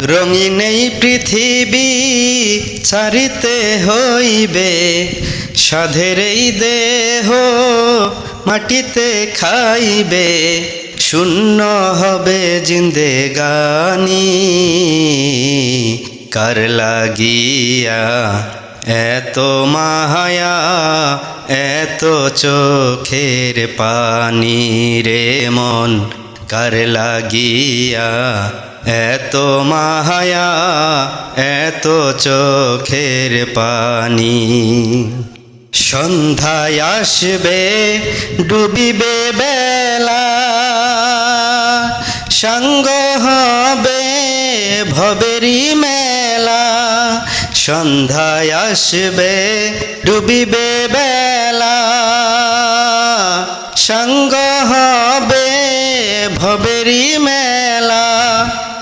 রঙিন এই পৃথিবী ছাড়িতে হইবে সাধের এই দেহ মাটিতে খাইবে। শূন্য হবে জিন্দে গানি, কার লাগিয়া এত মাহায়া এত চোখের পানি রে মন, কার লাগিয়া এত মাহায়া এত চোখের পানি। সন্ধ্যায় আসবে, ডুবিবে বেলা। সঙ্গ হবে ভবেরি মেলা। সন্ধ্যায় আসবে, ডুবিবে বেলা। সঙ্গ হবে ভবেরি মেলা।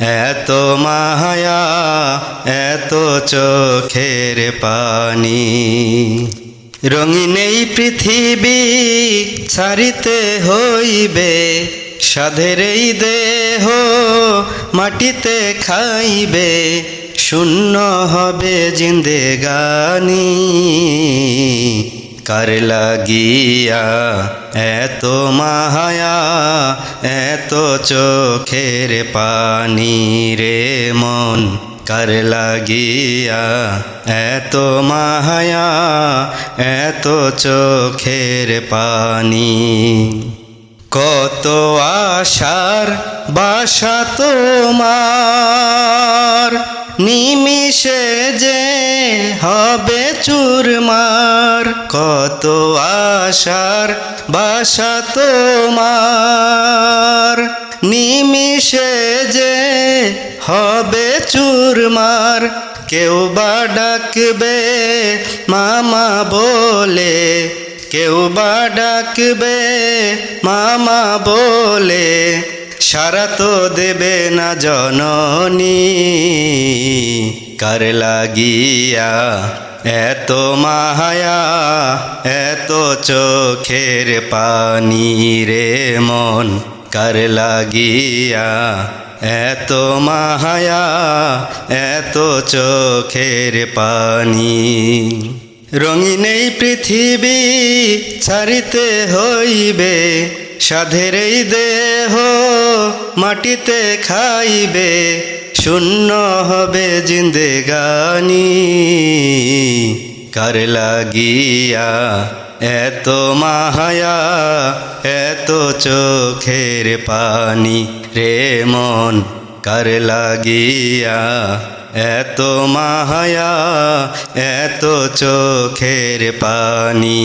এত মাহায়া এত চোখের পানি। রঙিন এই পৃথিবী ছাড়িতে হইবে, সাধের এই দেহ মাটিতে খাইবে, শূন্য হবে জিন্দে গানি। কার লাগিয়া, এত মাহায়া এত চোখের পানি রে মন কার লাগিয়া, এত মাহায়া এত চোখের পানি। কত আশার বাসা তোমার, নিমিষে যে হবে চুরমার কত আশার বাসা তোমার। নিমিষে যে হবে চুরমার কেউ বা ডাকবে মামা বলে। কেউ বা ডাকবে মামা বলে, সারা তো দেবে না জননী। কার লাগিয়া এত মাহায়া এত চোখের পানি রে মন, কার লাগিয়া? এত মাহায়া এত চোখের পানি। রঙিন এই পৃথিবী ছাড়িতে হইবে, সাধের দেহ মাটিতে খাইবে। শূন্য হবে জিন্দে গানি কার লাগিয়া এত মাহায়া এত চোখের পানি রে মন। কার লাগিয়া এত মাহায়া এত চোখের পানি।